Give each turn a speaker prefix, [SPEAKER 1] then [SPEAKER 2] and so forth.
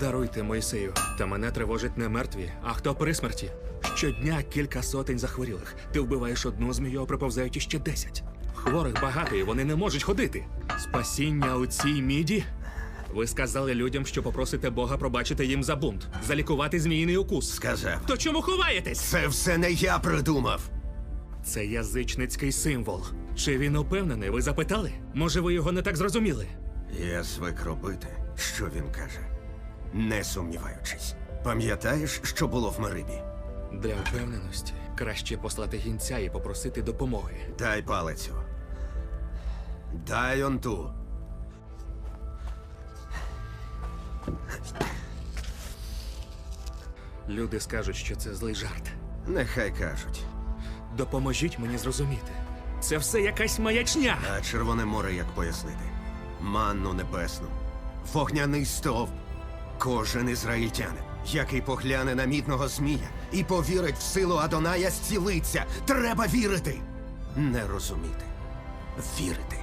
[SPEAKER 1] Даруйте Мойсею, та мене тривожить не мертві, а хто при смерті. Щодня кілька сотень захворілих. Ти вбиваєш одну змію, а приповзають іще десять. Хворих багато, і вони не можуть ходити. Спасіння у цій міді. Ви сказали людям, що попросите Бога пробачити їм за бунт, залікувати зміїний укус.
[SPEAKER 2] Сказав.
[SPEAKER 1] То чому ховаєтесь?
[SPEAKER 2] Це все не я придумав.
[SPEAKER 1] Це язичницький символ. Чи він упевнений? Ви запитали? Може, ви його не так зрозуміли?
[SPEAKER 2] Я звик робити, що він каже, не сумніваючись. Пам'ятаєш, що було в Мерибі?
[SPEAKER 1] Для впевненості краще послати гінця і попросити допомоги.
[SPEAKER 2] Дай палицю. Дай он ту.
[SPEAKER 1] Люди скажуть, що це злий жарт.
[SPEAKER 2] Нехай кажуть.
[SPEAKER 1] Допоможіть мені зрозуміти. Це все якась маячня.
[SPEAKER 2] А Червоне море як пояснити? Манну небесну, вогняний стовп. Кожен ізраїльтянин, який погляне на мідного змія і повірить в силу Адоная, зцілиться. Треба вірити. Не розуміти. Вірити.